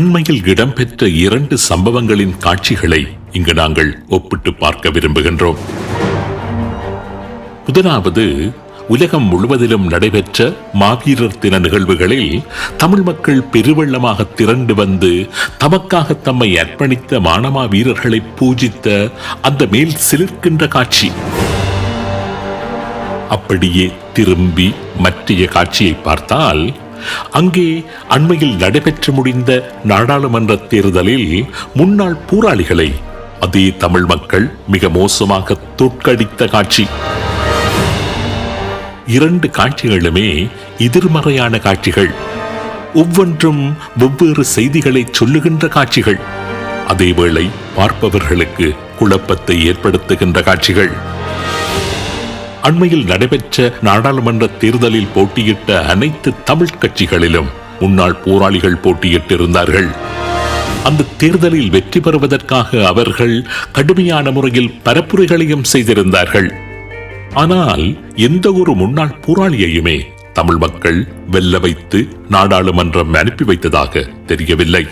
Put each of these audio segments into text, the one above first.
அண்மையில் இடம்பெற்ற இரண்டு சம்பவங்களின் காட்சிகளை இங்கு நாங்கள் ஒப்பிட்டு பார்க்க விரும்புகின்றோம். முதலாவது உலகம் முழுவதிலும் நடைபெற்ற மாவீரர் தின நிகழ்வுகளில் தமிழ் மக்கள் பெருவெள்ளமாக திரண்டு வந்து தமக்காக தம்மை அர்ப்பணித்த மாணவா வீரர்களை பூஜித்த அந்த மேல் சிலிர்க்கின்ற காட்சி. அப்படியே திரும்பி மற்றைய காட்சியை பார்த்தால் அங்கே அண்மையில் நடைபெற்று முடிந்த நாடாளுமன்ற தேர்தலில் முன்னாள் போராளிகளை அதே தமிழ் மக்கள் மிக மோசமாக தோற்கடித்த காட்சி. இரண்டு காட்சிகளுமே எதிர்மறையான காட்சிகள். ஒவ்வொன்றும் வெவ்வேறு செய்திகளை சொல்லுகின்ற காட்சிகள். அதேவேளை பார்ப்பவர்களுக்கு குழப்பத்தை ஏற்படுத்துகின்ற காட்சிகள். அண்மையில் நடைபெற்ற நாடாளுமன்ற தேர்தலில் போட்டியிட்ட அனைத்து தமிழ் கட்சிகளிலும் முன்னாள் போராளிகள் போட்டியிட்டிருந்தார்கள். அந்த தேர்தலில் வெற்றி பெறுவதற்காக அவர்கள் கடுமையான முறையில் பரப்புரைகளையும் செய்திருந்தார்கள். ஆனால் எந்த ஒரு முன்னாள் போராளியையுமே தமிழ் மக்கள் வெல்ல வைத்து நாடாளுமன்றம் அனுப்பி வைத்ததாக தெரியவில்லை.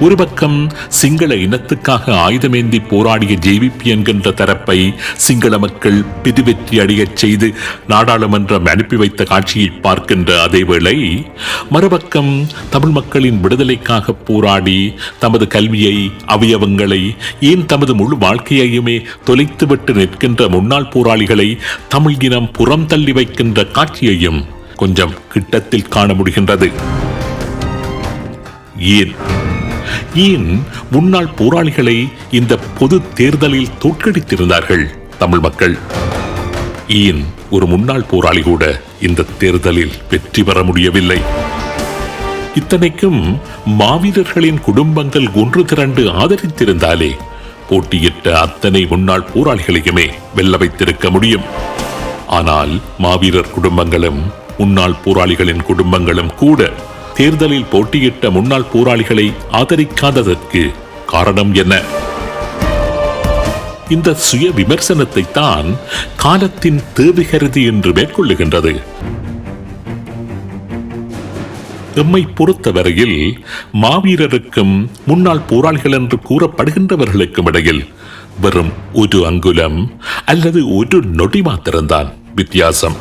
ஒரு பக்கம் சிங்கள இனத்துக்காக ஆயுதமேந்தி போராடிய ஜேவிபி என்கின்ற தரப்பை சிங்கள மக்கள் பிதுவெற்றி அடையச் செய்து நாடாளுமன்றம் அனுப்பி வைத்த காட்சியை பார்க்கின்ற அதேவேளை மறுபக்கம் தமிழ் மக்களின் விடுதலைக்காக போராடி தமது கல்வியை அவயவங்களை ஏன் தமது முழு வாழ்க்கையையுமே தொலைத்துவிட்டு நிற்கின்ற முன்னாள் போராளிகளை தமிழ் இனம் புறம் தள்ளி வைக்கின்ற காட்சியையும் கொஞ்சம் கிட்டத்தில் காண முடிகின்றது. ஏன்? ஏன் முன்னாள் போராளிகளை இந்த பொது தேர்தலில் தோற்கடித்திருந்தார்கள் தமிழ் மக்கள்? ஏன் ஒரு முன்னாள் போராளி கூட இந்த தேர்தலில் வெற்றி பெற முடியவில்லை? இத்தனைக்கும் மாவீரர்களின் குடும்பங்கள் ஒன்று திரண்டு ஆதரித்திருந்தாலே போட்டியிட்ட அத்தனை முன்னாள் போராளிகளையுமே வெல்ல வைத்திருக்க முடியும். ஆனால் மாவீரர் குடும்பங்களும் முன்னாள் போராளிகளின் குடும்பங்களும் கூட தேர்தலில் போட்டியிட்ட முன்னாள் போராளிகளை ஆதரிக்காததற்கு காரணம் என்ன? இந்த சுய விமர்சனத்தை தான் காலத்தின் தேவை கருதி என்று மேற்கொள்ளுகின்றது. எம்மை பொறுத்தவரையில் மாவீரருக்கும் முன்னாள் போராளிகள் என்று கூறப்படுகின்றவர்களுக்கும் இடையில் வெறும் ஒரு அங்குலம் அல்லது ஒரு நொடி மாத்திரம்தான் வித்தியாசம்.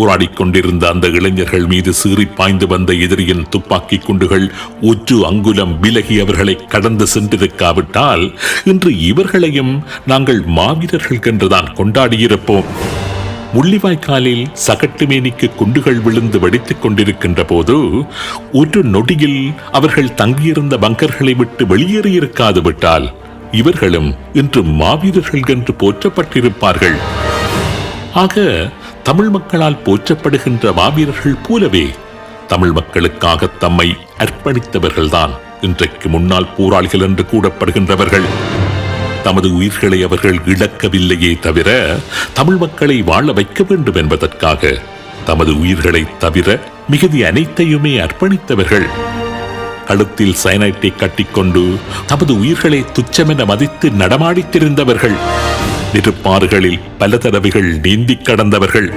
போராடிக் கொண்டிருந்த அந்த இளைஞர்கள் மீது சீறி பாய்ந்து வந்த எதிரியின் துப்பாக்கி குண்டுகள் ஒற்று அங்குலம் விலகி அவர்களை கடந்து சென்றிருக்காவிட்டால் இன்று இவர்களையும் நாங்கள் மாவீரர்கள் என்றுதான் கொண்டாடியிருப்போம். முள்ளிவாய்க்காலில் சகட்டுமேனிக்கு குண்டுகள் விழுந்து வெடித்துக் கொண்டிருக்கின்ற போது ஒரு நொடியில் அவர்கள் தங்கியிருந்த பங்கர்களை விட்டு வெளியேறியிருக்காது விட்டால் இவர்களும் இன்று மாவீரர்கள் என்று போற்றப்பட்டிருப்பார்கள். ஆக தமிழ் மக்களால் போற்றப்படுகின்ற மாவீரர்கள் போலவே தமிழ் மக்களுக்காக தம்மை அர்ப்பணித்தவர்கள்தான் இன்றைக்கு முன்னாள் போராளிகள் என்று கூறப்படுகின்றவர்கள். தமது உயிர்களை அவர்கள் இழக்கவில்லையே தவிர தமிழ் மக்களை வாழ வைக்க வேண்டும் என்பதற்காக தமது உயிர்களை தவிர மிகுதி அனைத்தையுமே அர்ப்பணித்தவர்கள். கழுத்தில் சைனைட்டை கட்டிக்கொண்டு தமது உயிர்களை துச்சமென மதித்து நடமாடித்திருந்தவர்கள். திரிந்தவர்கள் பல தடவைகள் நீந்திக் கடந்தவர்கள்.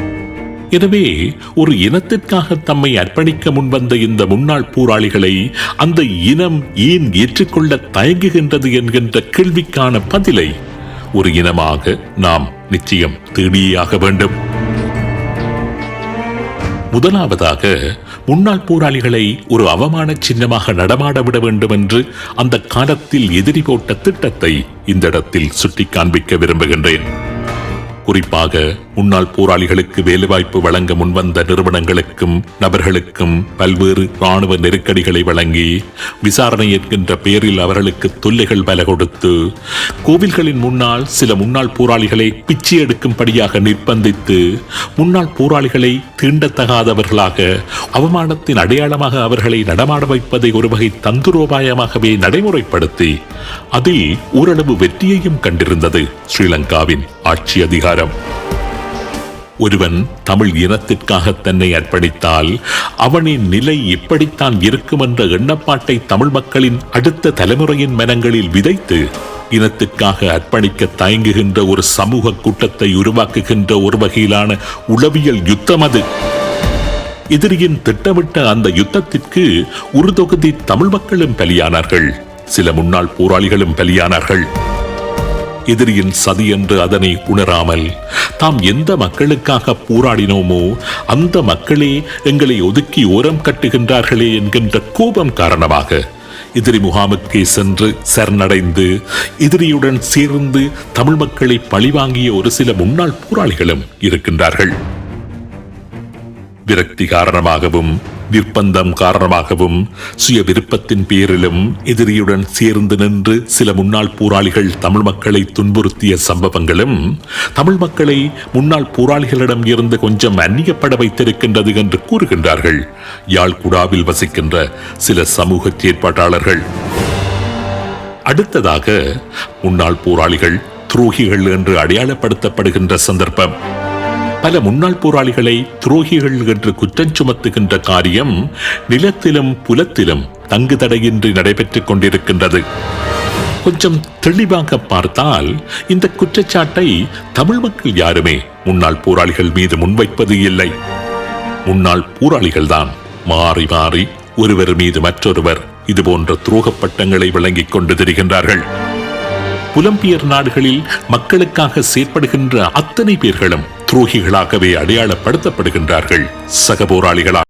எனவே ஒரு இனத்திற்காக தம்மை அர்ப்பணிக்க முன்வந்த இந்த முன்னாள் போராளிகளை அந்த இனம் ஏன் ஏற்றுக்கொள்ள தயங்குகின்றது என்கின்ற கேள்விக்கான பதிலை ஒரு இனமாக நாம் நிச்சயம் தேடியாக வேண்டும். முதலாவதாக முன்னாள் போராளிகளை ஒரு அவமான சின்னமாக நடமாட விட வேண்டும் என்று அந்த காலத்தில் எதிரி போட்ட திட்டத்தை இந்த இடத்தில் சுட்டி காண்பிக்க விரும்புகின்றேன். குறிப்பாக முன்னாள் போராளிகளுக்கு வேலைவாய்ப்பு வழங்க முன்வந்த நிறுவனங்களுக்கும் நபர்களுக்கும் பல்வேறு ராணுவ நெருக்கடிகளை வழங்கி விசாரணை என்கின்ற பெயரில் அவர்களுக்கு தொல்லைகள் பல கொடுத்து கோவில்களின் முன்னால் சில முன்னாள் போராளிகளை பிச்சை எடுக்கும்படியாக நிர்பந்தித்து முன்னாள் போராளிகளை தீண்டத்தகாதவர்களாக அவமானத்தின் அடையாளமாக அவர்களை நடமாட வைப்பதை ஒரு வகை தந்துரோபாயமாகவே நடைமுறைப்படுத்தி அதில் ஓரளவு வெற்றியையும் கண்டிருந்தது ஸ்ரீலங்காவின் ஆட்சி அதிகாரம். ஒருவன் தமிழ் இனத்திற்காக தன்னை அர்ப்பணித்தால் அவனின் நிலை இப்படித்தான் இருக்கும் என்ற எண்ணப்பாட்டை தமிழ் மக்களின் அடுத்த தலைமுறையின் மனங்களில் விதைத்து இனத்துக்காக அர்ப்பணிக்க தயங்குகின்ற ஒரு சமூக கூட்டத்தை உருவாக்குகின்ற ஒரு வகையிலான உளவியல் யுத்தம் அது. எதிரியின் திட்டமிட்ட அந்த யுத்தத்திற்கு ஒரு தொகுதி தமிழ் மக்களும் பலியானார்கள். சில முன்னாள் போராளிகளும் பலியானார்கள். எதிரியின் சதி என்று அதனை உணராமல் தாம் எந்த மக்களுக்காக போராடினோமோ அந்த மக்களே எங்களை ஒதுக்கி ஓரம் கட்டுகின்றார்களே என்கின்ற கோபம் காரணமாக எதிரி முகாமுக்கே சென்று சரணடைந்து எதிரியுடன் சேர்ந்து தமிழ் மக்களை பழிவாங்கிய ஒரு சில முன்னாள் போராளிகளும் இருக்கின்றார்கள். விரக்தி காரணமாகவும் விற்பந்தம் காரணமாகவும் சுய விருப்பத்தின் பேரிலும் எதிரியுடன் சேர்ந்து நின்று சில முன்னாள் போராளிகள் தமிழ் மக்களை துன்புறுத்திய சம்பவங்களும் தமிழ் மக்களை முன்னாள் போராளிகளிடம் இருந்து கொஞ்சம் அந்நியப்பட வைத்திருக்கின்றது என்று கூறுகின்றார்கள். யாழ்குடாவில் வசிக்கின்ற சில சமூக செயற்பாட்டாளர்கள் அடுத்ததாக முன்னாள் போராளிகள் துரோகிகள் என்று அடையாளப்படுத்தப்படுகின்ற சந்தர்ப்பம். பல முன்னாள் போராளிகளை துரோகிகள் என்று குற்றம் சுமத்துகின்ற காரியம் நிலத்திலும் புலத்திலும் தங்கு தடையின்றி நடைபெற்றுக் கொண்டிருக்கின்றது. கொஞ்சம் தெளிவாக பார்த்தால் இந்த குற்றச்சாட்டை தமிழ் மக்கள் யாருமே முன்னாள் போராளிகள் மீது முன்வைப்பது இல்லை. முன்னாள் போராளிகள்தான் மாறி மாறி ஒருவர் மீது மற்றொருவர் இதுபோன்ற துரோகப் பட்டங்களை வழங்கிக் கொண்டு திரிகின்றார்கள். புலம்பியர் நாடுகளில் மக்களுக்காக செயற்படுகின்ற அத்தனை பேர்களும் துரோகிகளாகவே அடையாளப்படுத்தப்படுகின்றார்கள். சக போராளிகளாக